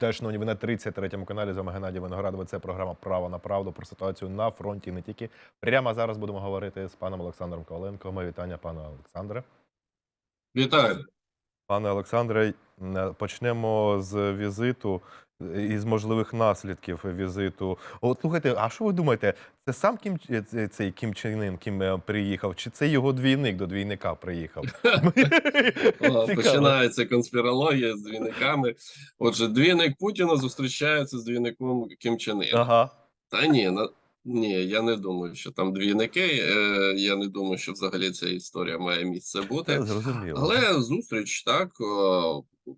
Вітаю, шановні, ви на 33-му каналі. З вами Геннадій Виноградова. Це програма Право на правду про ситуацію на фронті. Не тільки прямо зараз будемо говорити з паном Олександром Коваленко. Моє вітання, пане Олександре. Вітаю. Пане Олександре, почнемо з візиту е, і з можливих наслідків візиту. От слухайте, а що ви думаєте? Це сам Кім е, цей Кім Чен Кім е, приїхав, чи це його двійник до двійника приїхав? Починається конспірологія з двійниками. Отже, двійник Путіна зустрічається з двійником Кім Чен. Ага. Та ні, на... ні, я не думаю, що там двійники. Е, я не думаю, що взагалі ця історія має місце бути. Зрозуміло. Але зустріч так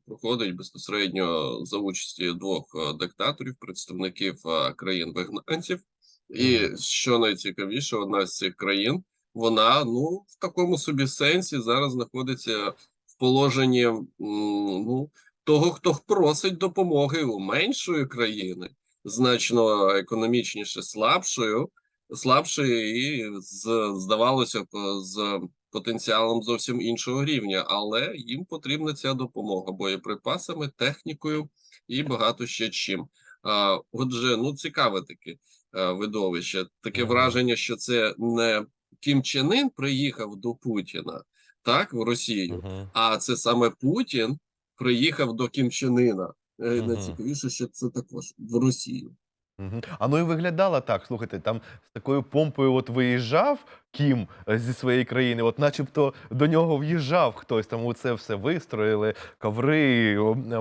проходить безпосередньо за участі двох диктаторів, представників країн вигнанців. І що найцікавіше, одна з цих країн, вона ну в такому собі сенсі зараз знаходиться в положенні ну, того, хто просить допомоги у меншої країни, значно економічніше слабшою, слабшої і з здавалося б з потенціалом зовсім іншого рівня, але їм потрібна ця допомога боєприпасами, технікою і багато ще чим. А, отже, ну цікаве таке е, видовище. Таке враження, що це не Кім Чен Ін приїхав до Путіна, так, в Росію, а це саме Путін приїхав до Кім Чен Іна. Е, Найцікавіше, що це також в Росію. Мгм. А і виглядало так. Слухайте, там з такою помпою от виїжджав Кім е, зі своєї країни, от начебто до нього в'їжджав хтось. Там оце все вистроїли, коври,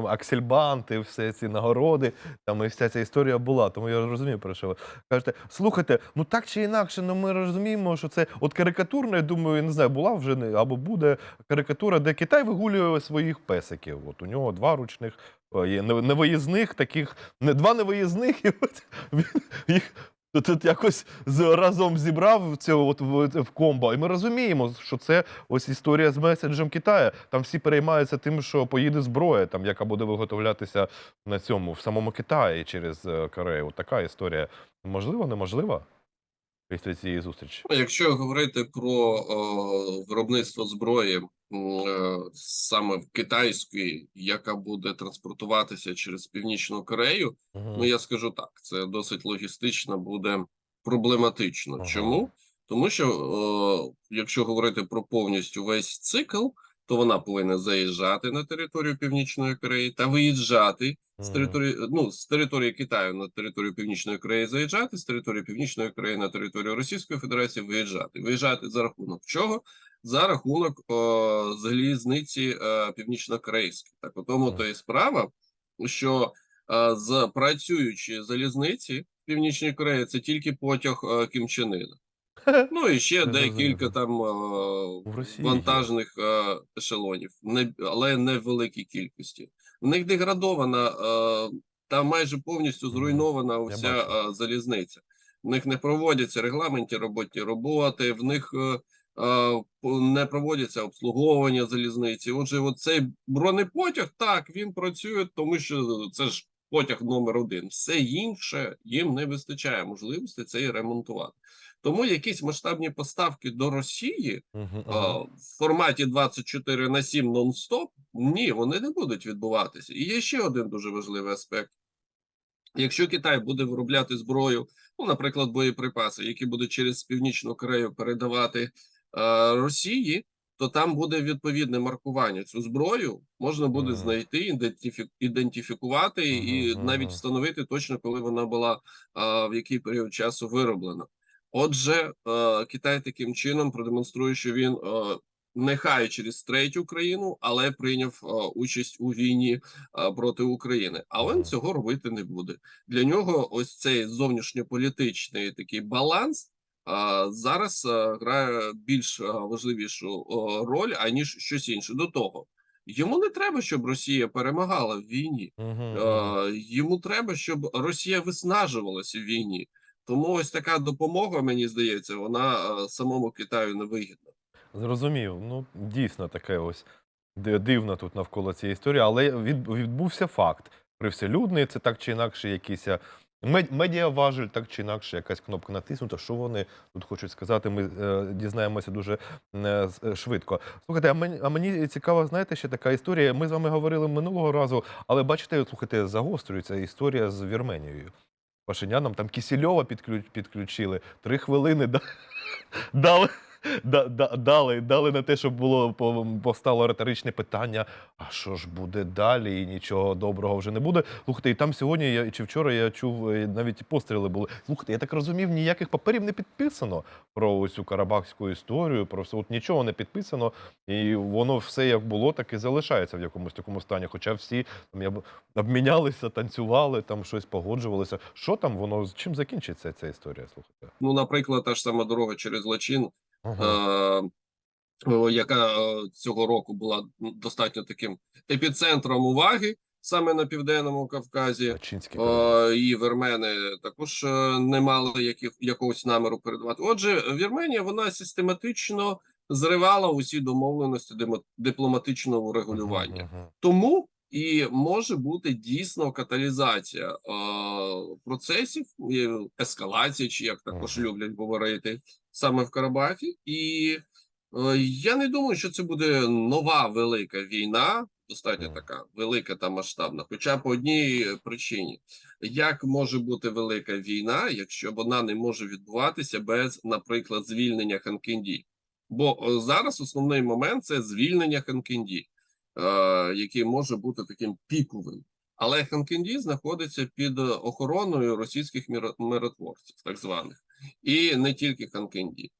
аксельбанти, все ці нагороди. Там і вся ця історія була. Тому я розумію, про що ви кажете. Слухайте, ну так чи інакше, ну ми розуміємо, що це от карикатурна, я думаю, я не знаю, була вже або буде карикатура, де Китай вигулює своїх песиків. От у нього два ручних. Невиїзних таких, не два невиїзних, і от він їх тут, якось разом зібрав цього от в, комбо. І ми розуміємо, що це ось історія з меседжем Китаю. Там всі переймаються тим, що поїде зброя, там яка буде виготовлятися на цьому в самому Китаї через е, Корею. От така історія. Можливо, неможливо після цієї зустрічі. Якщо говорити про о, виробництво зброї м, е, саме в китайської, яка буде транспортуватися через Північну Корею, Мгм. ну я скажу так, це досить логістично буде проблематично. Ага. Чому? Тому що о, якщо говорити про повністю весь цикл, то вона повинна заїжджати на територію Північної Кореї та виїжджати з території ну з території Китаю на територію Північної Кореї заїжджати, з території Північної Кореї на територію Російської Федерації виїжджати. Виїжджати за рахунок чого? За рахунок о, залізниці е, північно-корейської. Так, у тому то і справа, що е, з працюючої залізниці в Північній Кореї це тільки потяг е, Кім Чен Іна. Ну і ще декілька там вантажних ешелонів, але не в великій кількості. В них деградована та майже повністю зруйнована вся залізниця. В них не проводяться регламентні роботі роботи, в них е, не проводяться обслуговування залізниці. Отже, оцей бронепотяг так він працює, тому що це ж потяг номер один. Все інше їм не вистачає можливості це і ремонтувати. Тому якісь масштабні поставки до Росії Мгм, а, в форматі 24 на 7 нон-стоп, ні, вони не будуть відбуватися. І є ще один дуже важливий аспект. Якщо Китай буде виробляти зброю, ну, наприклад, боєприпаси, які будуть через Північну Корею передавати е, Росії, то там буде відповідне маркування. Цю зброю можна буде знайти, ідентифі- ідентифікувати і навіть встановити точно, коли вона була а, в який період часу вироблена. Отже, е, Китай таким чином продемонструє, що він е, нехай через третю країну, але прийняв е, участь у війні проти України. А він цього робити не буде. Для нього ось цей зовнішньополітичний такий баланс зараз грає більш важливішу роль аніж щось інше. До того йому не треба, щоб Росія перемагала в війні. Йому треба, щоб Росія виснажувалася в війні. Тому ось така допомога, мені здається, вона е, самому Китаю не вигідна. Зрозумів. Ну, дійсно таке ось ди- дивно тут навколо цієї історії, але відбувся факт. Привселюдний, це так чи інакше якийсь Мед- Медіаважель, так чи інакше, якась кнопка натиснута. Що вони тут хочуть сказати? Ми е, дізнаємося дуже е, е, швидко. Слухайте, а мені, а мені цікава, знаєте, ще така історія. Ми з вами говорили минулого разу, але бачите, слухайте, загострюється історія з Вірменією. Пашинянам там Кісільова підключили. Три хвилини дали, да, да, дали, дали на те, щоб було постало риторичне питання: а що ж буде далі? І нічого доброго вже не буде. Слухайте, і там сьогодні я чи вчора я чув е, навіть постріли були. Слухайте, я так розумів, ніяких паперів не підписано про ось цю карабахську історію. Про все от нічого не підписано, і воно все як було, так і залишається в якомусь такому стані. Хоча всі там я обмінялися, танцювали, там щось погоджувалися. Що там воно з чим закінчиться ця історія? Слухайте. Ну, наприклад, та ж сама дорога через Лачин, Ага. е, яка е, цього року була достатньо таким епіцентром уваги саме на південному Кавказі. Е, і вірмени також е, не мали яких, якогось наміру передавати. Отже, Вірменія вона систематично зривала усі домовленості дипломатичного врегулювання. Мгм, мгм. Тому і може бути дійсно каталізація е, процесів, ескалація, чи як також люблять говорити саме в Карабахі. І е, я не думаю, що це буде нова велика війна, достатньо така велика та масштабна. Хоча по одній причині, як може бути велика війна, якщо вона не може відбуватися без, наприклад, звільнення Ханкінді? Бо зараз основний момент це звільнення Ханкінді е, який може бути таким піковим. Але Ханкінді знаходиться під е, охороною російських миротворців, так званих, і не тільки Ханкінді.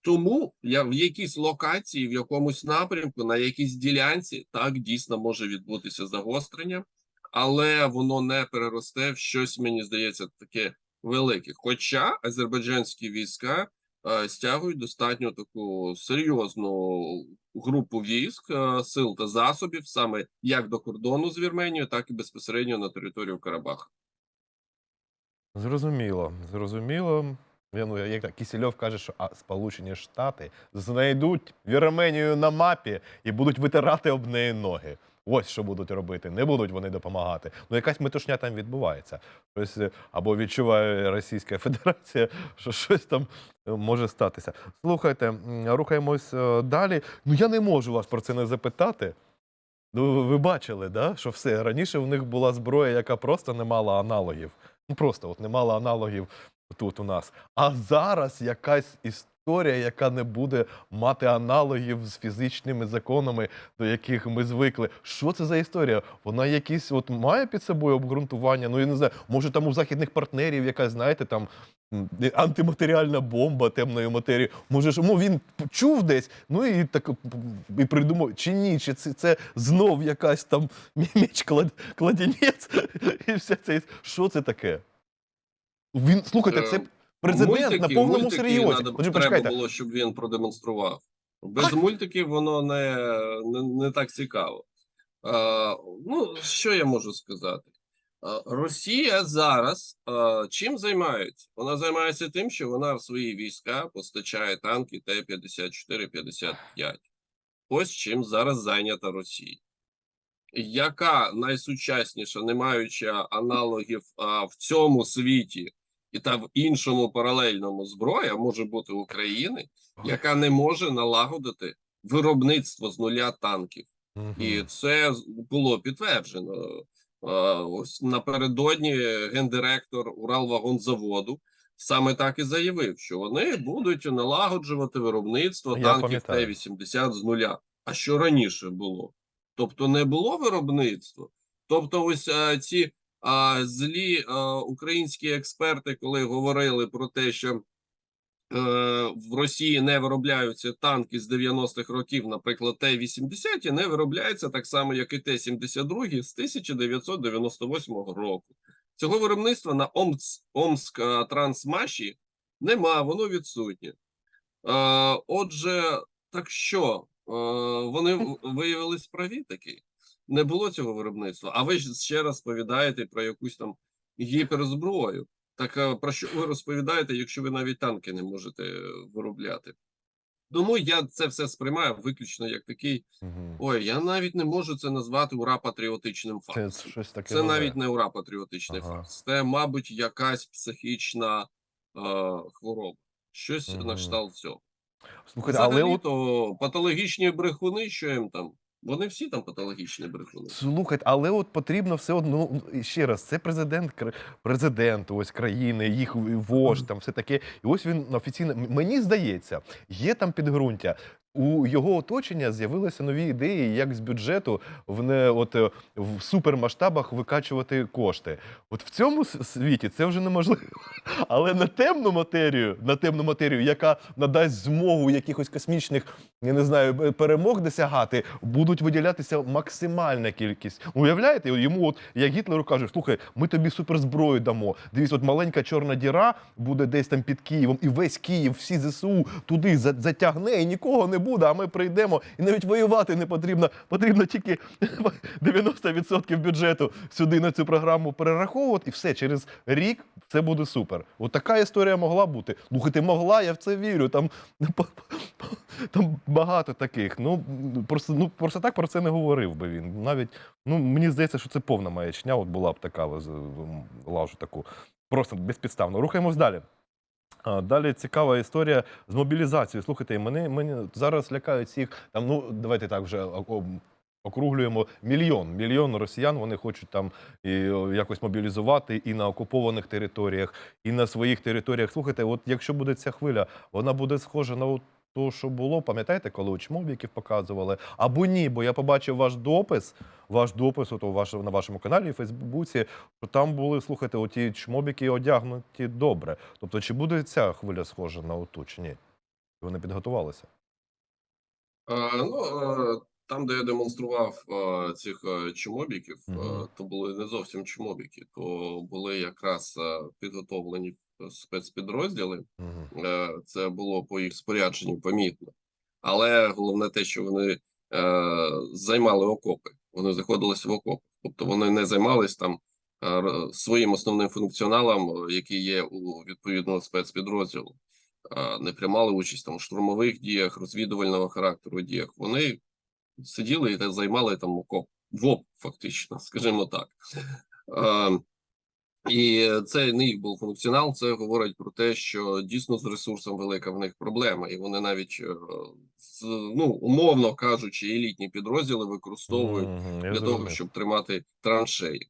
Тому я в якійсь локації, в якомусь напрямку, на якійсь ділянці, так дійсно може відбутися загострення, але воно не переросте в щось, мені здається, таке велике. Хоча азербайджанські війська е, стягують достатньо таку серйозну групу військ, е, сил та засобів, саме як до кордону з Вірменією, так і безпосередньо на територію Карабаха. Зрозуміло, зрозуміло. Я, Ну, як Кісельов каже, що а, Сполучені Штати знайдуть Вірменію на мапі і будуть витирати об неї ноги. Ось що будуть робити. Не будуть вони допомагати. Ну, якась метушня там відбувається. Е, або відчуває Російська Федерація, що щось там е, може статися. Слухайте, рухаємось е, далі. Ну я не можу вас про це не запитати. Ну, ви бачили, да? що все раніше в них була зброя, яка просто не мала аналогів. Ну просто от не мала аналогів тут у нас. А зараз якась історія, яка не буде мати аналогів з фізичними законами, до яких ми звикли. Що це за історія? Вона якісь от має під собою обґрунтування. Ну я не знаю, може там у західних партнерів якась, знаєте, там. Антиматеріальна бомба темної матерії. Може ж, ну він чув десь, ну і так і придумав, чи ні, чи це, це знов якась там міч клад, кладінець, і все це. Що це таке? Він слухайте, це Президент на повному мультики серйозі. надо- Отже, треба почекайте, було, щоб він продемонстрував. Без мультиків воно не, не, не так цікаво. А, ну, що я можу сказати? А, Росія зараз а, чим займається? Вона займається тим, що вона в свої війська постачає танки Т-54-55. Ось чим зараз зайнята Росія. Яка найсучасніша, не маючи аналогів а, в цьому світі і та в іншому паралельному зброя може бути України, яка не може налагодити виробництво з нуля танків. Мгм. І це було підтверджено. Ось напередодні гендиректор Уралвагонзаводу саме так і заявив, що вони будуть налагоджувати виробництво Я танків. Т-80 з нуля. А що раніше було? Тобто не було виробництва. Тобто, ось ці а, злі а, українські експерти, коли говорили про те, що е, в Росії не виробляються танки з 90-х років, наприклад, Т-80, не виробляються так само, як і Т-72 з 1998 року. Цього виробництва на Омск, Омск Трансмаші нема, воно відсутнє. Отже, так що, вони виявились праві таки? Не було цього виробництва. А ви ж ще розповідаєте про якусь там гіперзброю. Так е, про що ви розповідаєте, якщо ви навіть танки не можете е, виробляти? Тому я це все сприймаю виключно як такий. Мгм. Ой, я навіть не можу це назвати ура патріотичним Це фактом. щось таке. Це навіть не ура патріотичний Ага. факт. Це, мабуть, якась психічна е, хвороба. Щось Мгм. на кшталт цього. Слухайте, але то патологічні брехуни, що їм там? Вони всі там патологічні брехуни. Слухайте, але от потрібно все одно ну, ще раз. Це президент президент ось країни, їх вождь, там все таке. І ось він офіційно. Мені здається, є там підґрунтя. У його оточення з'явилися нові ідеї, як з бюджету в не от е, в супермасштабах викачувати кошти. От в цьому світі це вже неможливо. Але на темну матерію, на темну матерію, яка надасть змогу якихось космічних, я не знаю, перемог досягати, будуть виділятися максимальна кількість. Уявляєте, йому, от як Гітлеру кажуть, слухай, ми тобі суперзброю дамо. Дивіться, от маленька чорна діра буде десь там під Києвом, і весь Київ, всі ЗСУ туди затягне, і нікого не буде. А ми прийдемо, і навіть воювати не потрібно. Потрібно тільки 90% бюджету сюди на цю програму перераховувати, і все через рік це буде супер. От така історія могла бути. Слухайте, могла, я в це вірю. Там, там багато таких. Ну просто ну просто так про це не говорив би він. Навіть ну мені здається, що це повна маячня. От була б така лажу таку. Просто безпідставно. Рухаємось далі. Далі цікава історія з мобілізацією. Слухайте, мене, мене зараз лякають всіх. Там, ну, давайте так вже округлюємо мільйон. Мільйон росіян вони хочуть там і, якось мобілізувати і на окупованих територіях, і на своїх територіях. Слухайте, от якщо буде ця хвиля, вона буде схожа на те, що було. Пам'ятаєте, коли у чмобіків показували? Або ні, бо я побачив ваш допис, ваш допис от у ваш, на вашому каналі в Фейсбуці, що там були, слухайте, оті чмобіки одягнуті добре. Тобто, чи буде ця хвиля схожа на оту, чи ні? Вони підготувалися. Е, ну, е, там, де я демонстрував е, цих е, чмобіків, е, то були не зовсім чмобіки, то були якраз е, підготовлені спецпідрозділи. Угу. Е, Це було по їх спорядженню помітно. Але головне те, що вони е, займали окопи. Вони знаходилися в окопах. Тобто вони не займались там е, своїм основним функціоналом, який є у відповідного спецпідрозділу. Е, Не приймали участь там у штурмових діях, розвідувального характеру діях. Вони сиділи і займали там окоп, ВОП, фактично, скажімо так. І це не їх був функціонал. Це говорить про те, що дійсно з ресурсом велика в них проблема, і вони навіть е, ну умовно кажучи, елітні підрозділи використовують для того, щоб тримати траншеї.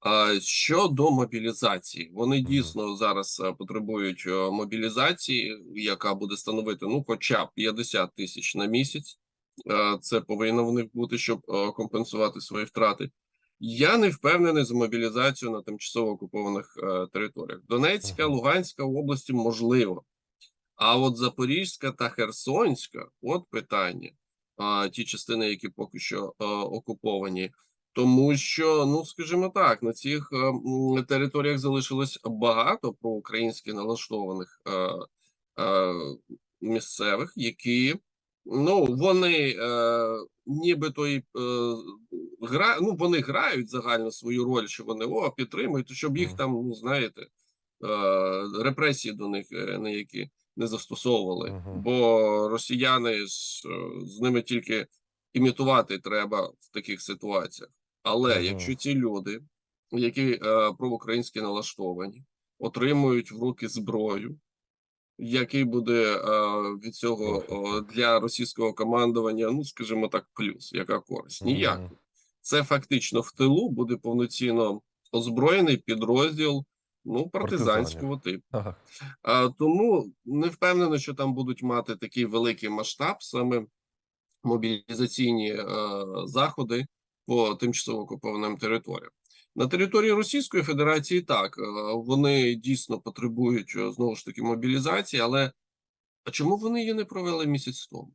А щодо мобілізації, вони дійсно зараз е, потребують е, мобілізації, яка буде становити ну, хоча б 50 тисяч на місяць. Це повинно в них бути, щоб компенсувати свої втрати. Я не впевнений за мобілізацію на тимчасово окупованих е, територіях. Донецька. Луганська області можливо. А от Запорізька та Херсонська от питання. А, ті частини, які поки що е, окуповані. Тому що, ну скажімо так, на цих е, територіях залишилось багато проукраїнськи налаштованих е, е, місцевих, які ну вони е, нібито і е, гра, ну вони грають загально свою роль, що вони о підтримують, щоб їх там, ну знаєте, е, репресії до них е, ніякі не застосовували, Мгм. бо росіяни е, з ними тільки імітувати треба в таких ситуаціях. Але Мгм. якщо ці люди, які е, проукраїнськи налаштовані, отримують в руки зброю, який буде е, від цього для російського командування, ну скажімо так, плюс, яка користь? Ніяк. Це фактично в тилу буде повноцінно озброєний підрозділ ну партизанського типу. Ага. А, тому не впевнено, що там будуть мати такий великий масштаб, саме мобілізаційні е, заходи по тимчасово окупованим територіям. На території Російської Федерації так е, вони дійсно потребують е, знову ж таки мобілізації, але а чому вони її не провели місяць тому?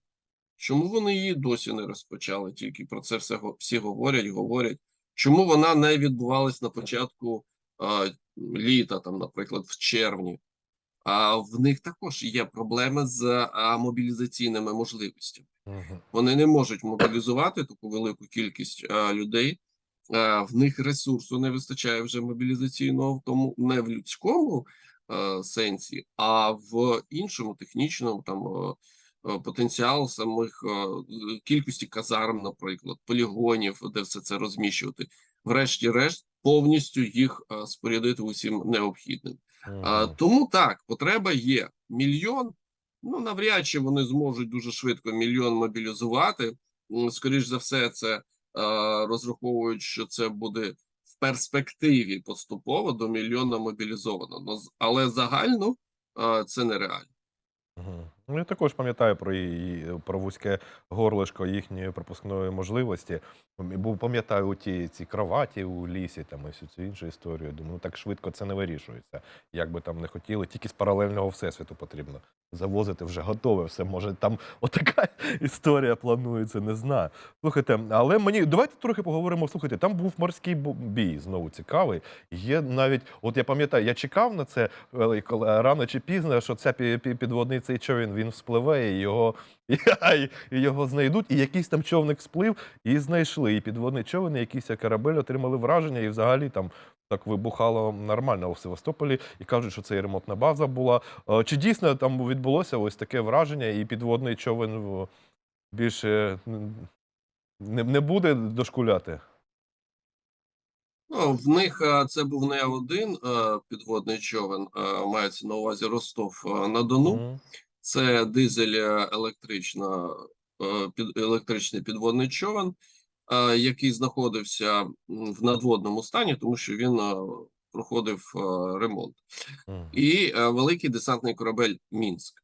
Чому вони її досі не розпочали? Тільки про це все всі говорять, говорять. Чому вона не відбувалась на початку а, літа, там, наприклад, в червні? А в них також є проблеми з а, мобілізаційними можливостями. Вони не можуть мобілізувати таку велику кількість а, людей. А, в них ресурсу не вистачає вже мобілізаційного, в тому не в людському сенсі, а в іншому технічному там е, потенціал самих е, кількості казарм, наприклад, полігонів, де все це розміщувати. Врешті-решт, повністю їх е, спорядити усім необхідним. Мгм. тому так, потреба є. Мільйон. Ну, навряд чи вони зможуть дуже швидко мільйон мобілізувати. М, Скоріш за все, це е, розраховують, що це буде в перспективі поступово до мільйона мобілізовано. Але загально е, це нереально. Ну, я також пам'ятаю про її про вузьке горлишко їхньої пропускної можливості. Бо пам'ятаю ті ці кроваті у лісі, там і всю цю іншу історію. Думаю, ну так швидко це не вирішується. Як би там не хотіли, тільки з паралельного всесвіту потрібно завозити вже готове все. Може, там отака історія планується, не знаю. Слухайте, але мені давайте трохи поговоримо. Слухайте, там був морський бій, знову цікавий. Є навіть, от я пам'ятаю, я чекав на це е, коли- рано чи пізно, що ця пі- пі- підводний цей човен він вспливе, і його, і, його знайдуть. І якийсь там човник сплив, і знайшли. І підводний човен, і якийсь корабель отримали враження, і взагалі там. Так вибухало нормально у Севастополі і кажуть, що це і ремонтна база була. Е, Чи дійсно там відбулося ось таке враження, і підводний човен більше не, не буде дошкуляти? Ну, в них е, це був не один е, підводний човен, мається на увазі Ростов на Дону. Мгм. Це дизель е, електрична, е, під, електричний підводний човен, е, який знаходився в надводному стані, тому що він проходив ремонт. І великий десантний корабель Мінськ.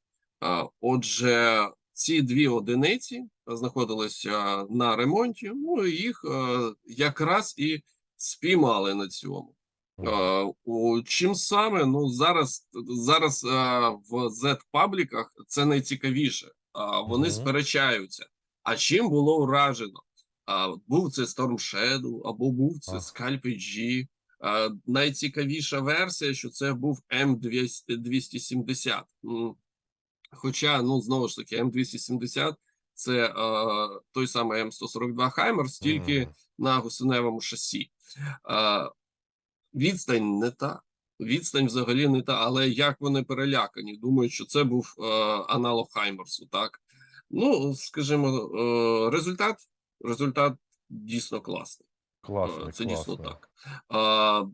Отже, ці дві одиниці знаходилися на ремонті. Ну їх якраз і спіймали на цьому. Е, чим саме? Ну зараз зараз е, в Z-пабліках це найцікавіше. Вони Мгм. сперечаються. А чим було вражено? Був це Storm Shadow, або був це. Scalp G. Найцікавіша версія, що це був М270. Хоча, ну знову ж таки, М270 це е, той самий М142 Хаймерс, тільки Мгм. на гусеневому шасі. Е, відстань не та. Відстань взагалі не та, але як вони перелякані, думають, що це був е, аналог Хаймерсу, так? Ну, скажімо, е, результат, результат дійсно класний. Е, Класно, Це дійсно так. А,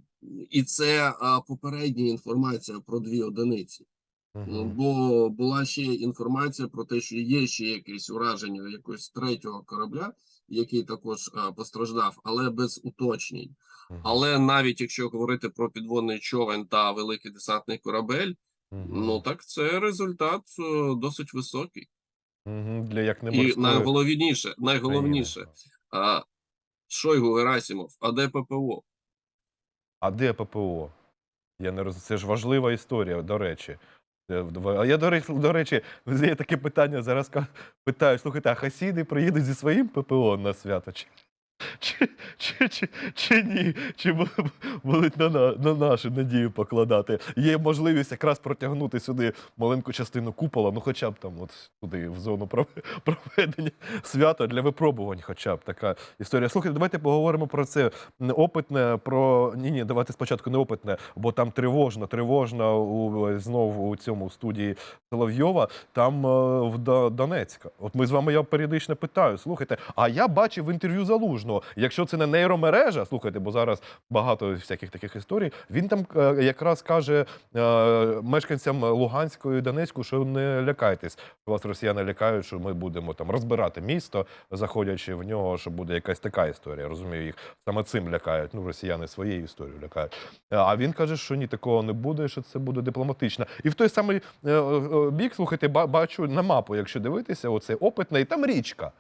і це а, попередня інформація про дві одиниці. Мгм. Бо була ще інформація про те, що є ще якесь ураження якогось третього корабля, який також а, постраждав, але без уточнень. Але навіть якщо говорити про підводний човен та великий десантний корабель, ну так це результат е, досить високий. Для як не І найголовніше, найголовніше, а, Шойгу Герасимов, а де ППО? А де ППО? Я не роз... Це ж важлива історія, до речі. А я, до речі, до речі, є таке питання, зараз питаю, слухайте, а хасіди приїдуть зі своїм ППО на свято? Чи, чи, чи, чи, ні? Чи будуть на, на, на нашу надію покладати? Є можливість якраз протягнути сюди маленьку частину купола, ну хоча б там от туди, в зону пров- проведення свята для випробувань, хоча б така історія. Слухайте, давайте поговоримо про це не опитне, про ні, ні, давайте спочатку не опитне, бо там тривожно, тривожно у знову у цьому студії Соловйова, там е, в До- Донецька. От ми з вами я періодично питаю. Слухайте, а я бачив інтерв'ю залужного. Якщо це не нейромережа, слухайте, бо зараз багато всяких таких історій. Він там е, якраз каже е, мешканцям Луганської і Донецьку, що не лякайтесь. Вас росіяни лякають, що ми будемо там розбирати місто, заходячи в нього, що буде якась така історія. Розумію, їх саме цим лякають. Ну, росіяни своєю історією лякають. А він каже, що ні, такого не буде, що це буде дипломатично. І в той самий е, е, бік, слухайте, ба- бачу на мапу, якщо дивитися, оце опитне, і там річка.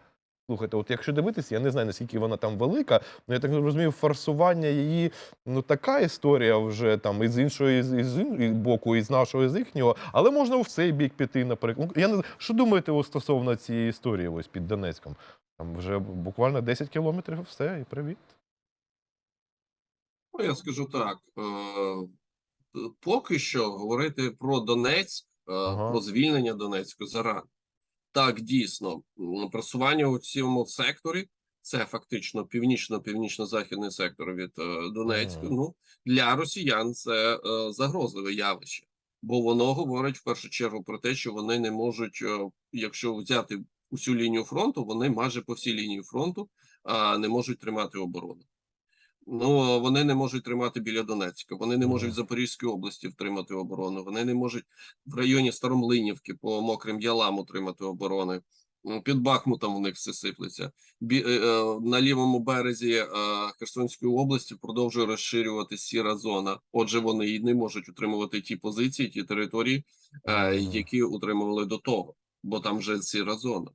Слухайте, от якщо дивитися, я не знаю, наскільки вона там велика, але я так розумію, форсування її ну така історія вже там із іншого із, із боку, із нашого, і з їхнього, але можна в цей бік піти, наприклад. Ну, Я не що думаєте стосовно цієї історії ось під Донецьком? Там вже буквально 10 кілометрів, все, і привіт. Ну, я скажу так. Е, поки що говорити про Донецьк, е, Ага. про звільнення Донецьку зарано. Так, дійсно, просування у цьому секторі це фактично північно-північно-західний сектор від е, Донецька. Мгм. Ну для росіян це е, загрозливе явище. бо воно говорить в першу чергу про те, що вони не можуть, е, якщо взяти усю лінію фронту, вони майже по всій лінії фронту не можуть тримати оборону. Ну, вони не можуть тримати біля Донецька, вони не можуть в Запорізькій області втримати оборону, вони не можуть в районі Старомлинівки по мокрим ялам утримати оборони. Під Бахмутом у них все сиплеться. Бі, е, е, на лівому березі е, Херсонської області продовжує розширюватися сіра зона. Отже, вони і не можуть утримувати ті позиції, ті території, е, які утримували до того, бо там вже сіра зона.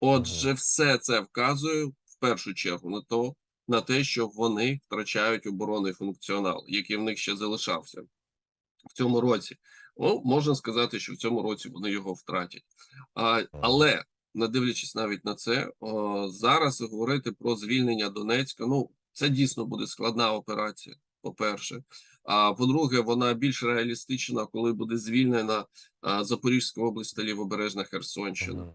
Отже, все це вказує в першу чергу на то, на те, що вони втрачають оборонний функціонал, який в них ще залишався в цьому році. Ну, можна сказати, що в цьому році вони його втратять. А, але не дивлячись навіть на це, о, зараз говорити про звільнення Донецька. Ну це дійсно буде складна операція. По-перше, а по-друге, вона більш реалістична, коли буде звільнена а, Запорізька область та лівобережна Херсонщина.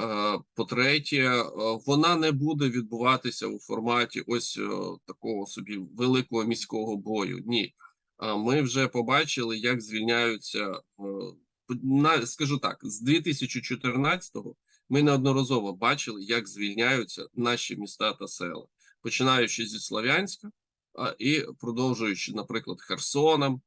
Е, По-третє, е, вона не буде відбуватися у форматі ось е, такого собі великого міського бою. Ні, ми вже побачили, як звільняються. Скажу так, з 2014-го ми неодноразово бачили, як звільняються наші міста та села, починаючи зі Слов'янська і продовжуючи, наприклад, Херсоном.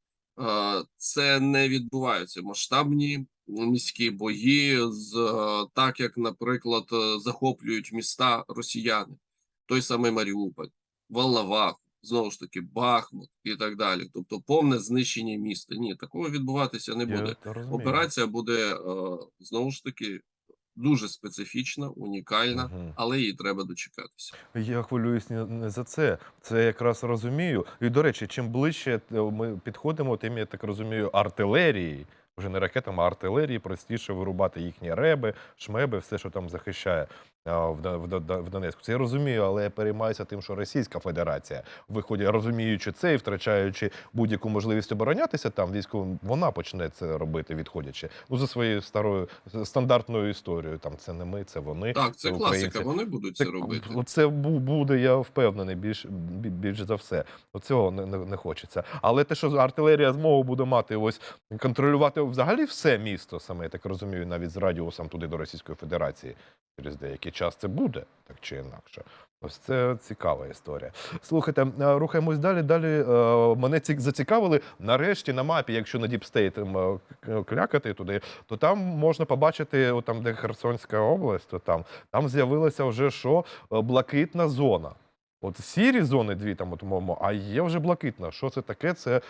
Це не відбуваються масштабні міські бої, з е, так як, наприклад, е, захоплюють міста росіяни, той самий Маріуполь, Волноваху, знову ж таки, Бахмут і так далі. Тобто, повне знищення міста. Ні, такого відбуватися не буде. Операція буде е, знову ж таки дуже специфічна, унікальна, Мгм. але її треба дочекатися. Я хвилююсь не, не за це. Це я якраз розумію. І до речі, чим ближче ми підходимо, тим я так розумію, артилерії. Вже не ракетами, а артилерії простіше вирубати їхні реби, шмеби, все, що там захищає в, Донецьку. Це я розумію, але я переймаюся тим, що Російська Федерація, виходить, розуміючи це і втрачаючи будь-яку можливість оборонятися там військовим, вона почне це робити, відходячи. Ну за своєю старою стандартною історією. Там це не ми, це вони. Так, це класика. Вони будуть це Так, робити. Це буде, я впевнений, більш, більш за все. Оцього не, не, не хочеться. Але те, що артилерія змогу буде мати ось контролювати взагалі все місто, саме я так розумію, навіть з радіусом туди до Російської Федерації через деякий час це буде, так чи інакше. Ось це цікава історія. Слухайте, е, рухаємось далі. Далі е, мене ці- зацікавили нарешті на мапі, якщо на Діпстейт клякати туди, то там можна побачити, там, де Херсонська область, то там, там з'явилася вже що е, блакитна зона. От сірі зони дві там, от, мовимо, а є вже блакитна. Що це таке? Це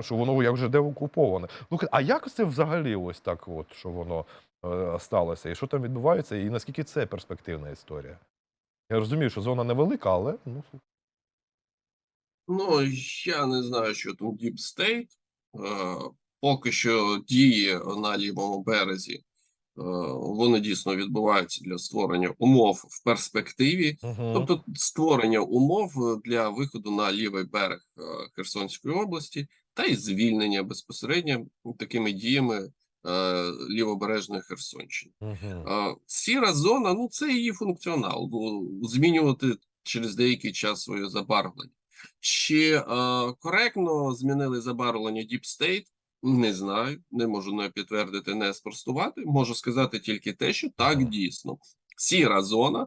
що воно як вже де окуповане. Слухай, а як це взагалі ось так, от, що воно е, сталося? І що там відбувається, і наскільки це перспективна історія? Я розумію, що зона невелика, але ну, Ну, я не знаю, що там Deep State. Е, Поки що дії на лівому березі. е, Вони дійсно відбуваються для створення умов в перспективі, угу. тобто створення умов е, для виходу на лівий берег е, Херсонської області та й звільнення безпосередньо такими діями е, лівобережної Херсонщини. Сіра зона, ну це її функціонал. бо Змінювати через деякий час своє забарвлення. Чи коректно змінили забарвлення Deep State? Не знаю, не можу не підтвердити, не спростувати. Можу сказати тільки те, що так дійсно. Сіра зона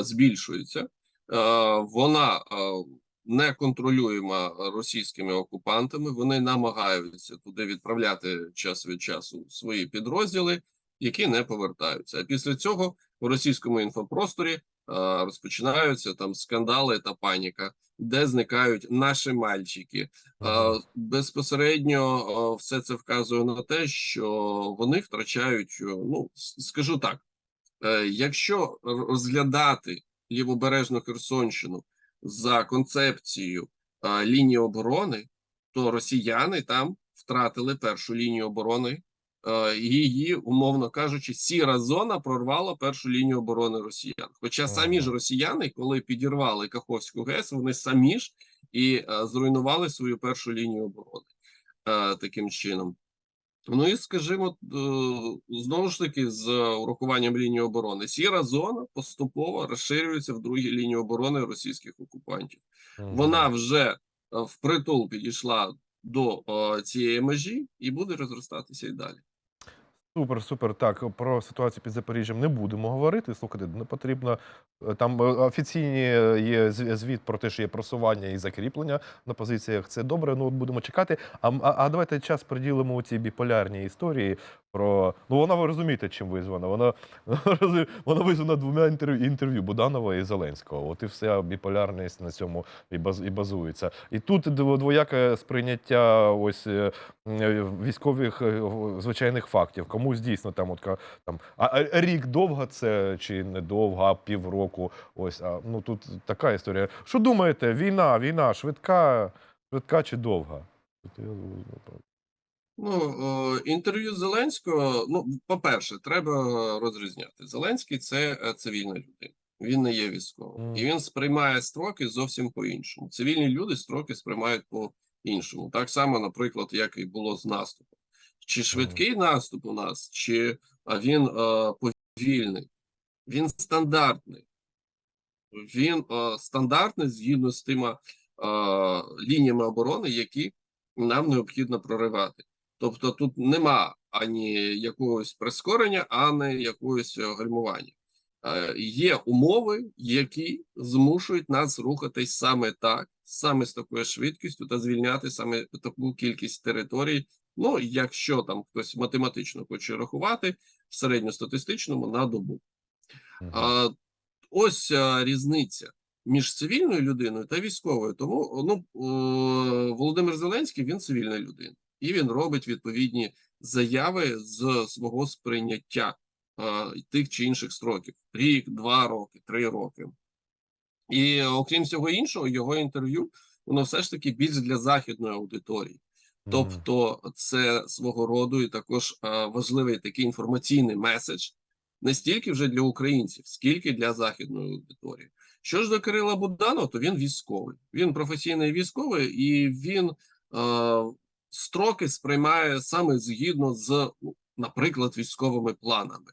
збільшується, вона е, неконтролюєма російськими окупантами. Вони намагаються туди відправляти час від часу свої підрозділи, які не повертаються. А після цього у російському інфопросторі е, розпочинаються там скандали та паніка, де зникають наші мальчики. Е, Безпосередньо е, все це вказує на те, що вони втрачають. Ну скажу так: якщо розглядати лівобережну Херсонщину за концепцією е, лінії оборони, то росіяни там втратили першу лінію оборони. Її, умовно кажучи, сіра зона прорвала першу лінію оборони росіян. Хоча самі ж росіяни, коли підірвали Каховську ГЕС, вони самі ж і е, зруйнували свою першу лінію оборони е, таким чином. Ну і скажімо, е, знову ж таки, з урахуванням лінії оборони, сіра зона поступово розширюється в другій лінії оборони російських окупантів. Вона вже е, впритул підійшла до е, цієї межі і буде розростатися і далі. Супер, супер. Так, про ситуацію під Запоріжжям не будемо говорити. Слухайте, не потрібно. е, Там е, офіційні е, є звіт про те, що є просування і закріплення на позиціях. Це добре. Ну от будемо чекати. А, а, а давайте час приділимо у цій біполярній історії. Про ну вона ви розумієте, чим визвана. Вона вона визвана двома інтерв'ю інтерв'ю Буданова і Зеленського. От і вся біполярність на цьому і і базується. І тут двояке сприйняття ось військових звичайних фактів. Комусь дійсно там от там а, а рік довго це чи не довго, а півроку. Ось а ну тут така історія. Що думаєте? Війна, війна, швидка, швидка чи довга? Ну, інтерв'ю Зеленського. Ну, по-перше, треба розрізняти. Зеленський це е, цивільна людина. Він не є військовим. Мгм. І він сприймає строки зовсім по-іншому. Цивільні люди строки сприймають по-іншому. Так само, наприклад, як і було з наступом. Чи швидкий наступ у нас, чи а, він е, повільний, він стандартний. Він е, стандартний згідно з тими е, лініями оборони, які нам необхідно проривати. Тобто тут нема ані якогось прискорення, ані якогось е, гальмування. Е, Є умови, які змушують нас рухатись саме так, саме з такою швидкістю та звільняти саме таку кількість територій. Ну, якщо там хтось математично хоче рахувати, в середньостатистичному на добу. А, ось а, різниця між цивільною людиною та військовою. Тому ну, е, Володимир Зеленський він цивільна людина, і він робить відповідні заяви з свого сприйняття а, тих чи інших строків: рік, два роки, три роки. І окрім всього іншого, його інтерв'ю воно все ж таки більш для західної аудиторії. Тобто, це свого роду і також важливий такий інформаційний меседж не стільки вже для українців, скільки для західної аудиторії. Що ж до Кирила Буданова, то він військовий. Він професійний військовий, і він е, строки сприймає саме згідно з, ну, наприклад, військовими планами.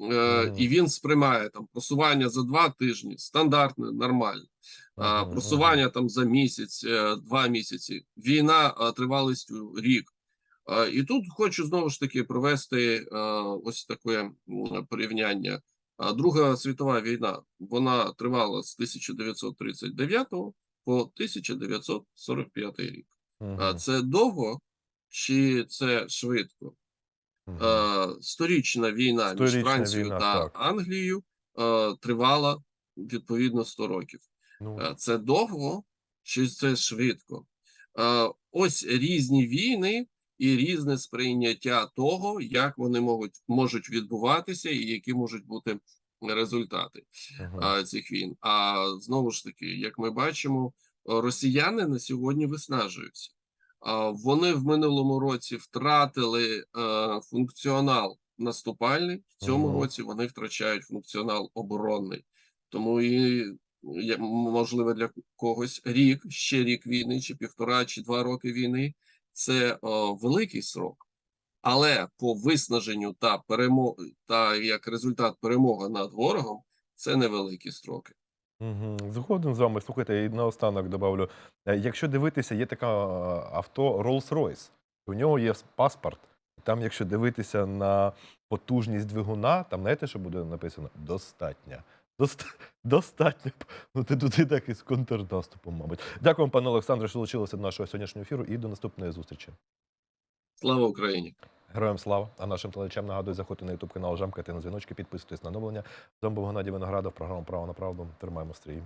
Е, І він сприймає там просування за два тижні, стандартне, нормально. А, просування там за місяць, е, два місяці, війна а, тривалістю рік. А, І тут хочу знову ж таки провести а, ось таке порівняння. А, Друга світова війна вона тривала з 1939 по 1945 рік. А Це довго чи це швидко? Е, Сторічна війна між Францією війна, та так. Англією е, тривала відповідно 100 років. Ну, Е, Це довго чи це швидко? Е, Ось різні війни і різне сприйняття того, як вони можуть, можуть відбуватися, і які можуть бути результати мгм. цих війн. А знову ж таки, як ми бачимо, росіяни на сьогодні виснажуються. Вони в минулому році втратили е, функціонал наступальний. В цьому році вони втрачають функціонал оборонний. Тому і можливо для когось рік, ще рік війни, чи півтора, чи два роки війни це о, великий срок. Але по виснаженню та перемо... та як результат перемоги над ворогом це невеликі строки. Мгм. Згоден з вами. Слухайте, і наостанок добавлю. Е, Якщо дивитися, є така е, авто Rolls-Royce. У нього є паспорт. Там, якщо дивитися на потужність двигуна, там знаєте, що буде написано? Достатня. Дост... Достатньо. Ну, ти туди так і з контрнаступом, мабуть. Дякую, вам, пане Олександре, що долучилися до нашого сьогоднішнього ефіру і до наступної зустрічі. Слава Україні! Героям слава! А нашим телечам нагадую, заходьте на ютуб канал Жамкати на дзвіночки, підписуйтесь на оновлення. З вами був Геннадій Виноградов, програма Право на правду. Тримаємо стрій.